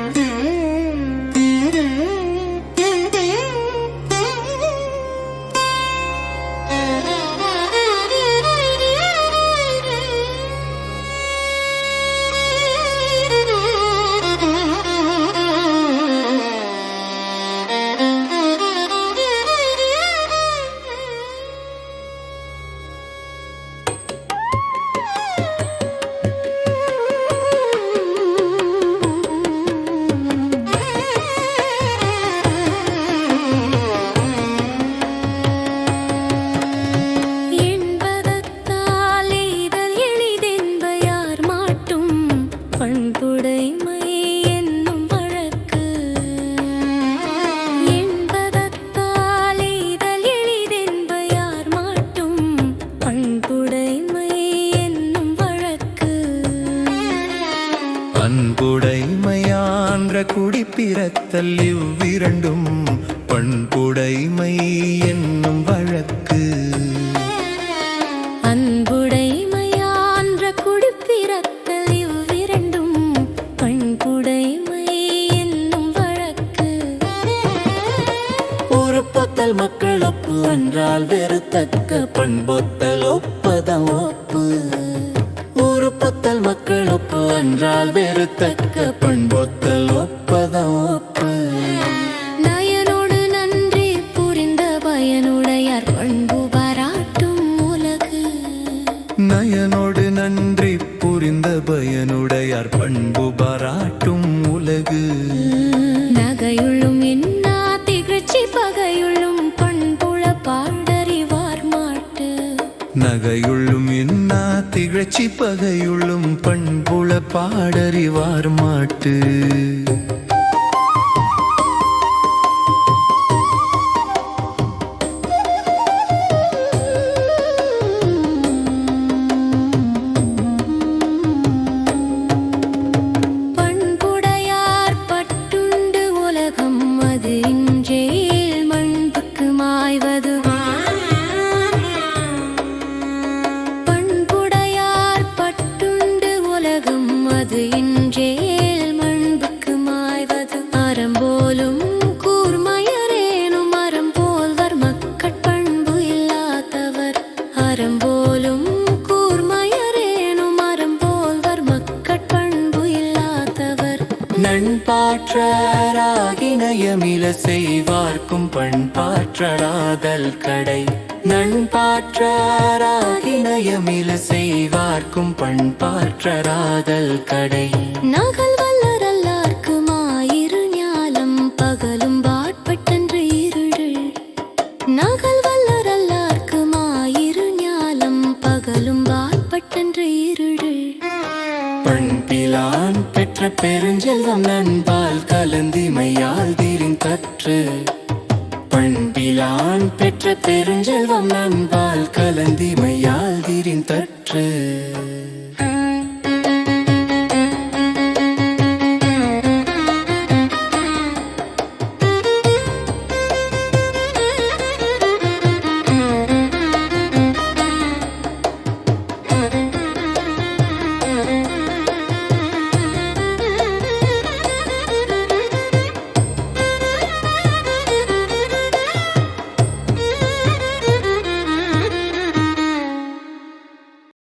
என்பதத்தால் பண்புடைமை என்னும் வழக்கு. என்பதத்தால் எய்தல் எளிதென்ப யார் மாட்டும் பண்புடைமை என்னும் வழக்கு. அன்புடைமையான்ற குடிப்பிறத்தல் இவ்விரண்டும் பண்புடைமை என்னும் உறுப்பொத்தல் மக்கள் ஒப்பு என்றால் வெறுத்தக்க பண்பொத்தல் ஒப்பதம் ஒப்பு. உறுப்பொத்தல் மக்கள் ஒப்பு என்றால் வெறுத்தக்க பண்பொத்தல் ஒப்பதம் ஒப்பு. நயனோடு நன்றி புரிந்த பயனுடையார் பண்பு பாராட்டும் உலகு. நயனோடு நன்றி புரிந்த பயனுடையார் பண்பு பாராட்டும் உலகு. நகையுள்ளும் என்னா நகையுள்ளும் பண்புள பாண்டறிவார் மாட்டு. நகையுள்ளும் இன்னா திகழ்ச்சி பகையுள்ளும் பண்புள பாடறிவார் மாட்டு. நண்பாற்றாகினயமில செய்வார்க்கும் பண்பாற்றடாதல் கடை. நண்பாற்றாகினயமில செய்வார்க்கும் பண்பாற்றடாதல் கடை. நகல் வல்லரல்லார்க்கு மாயிரு ஞாலம் பகலும் பாட்பட்டன்று இருள். நகல் வல்லரல்லார்க்கு மாயிரு ஞாலம் பகலும் பாட்பட்டன்று இருள். பண்பிலான் பெற்ற பெருஞ்செல்வம் நண்பால் கலந்திமையால் தீரின் கற்று. பண்பிலான் பெற்ற பெருஞ்செல்வம் நண்பால் கலந்திமையால் தீரின் தற்று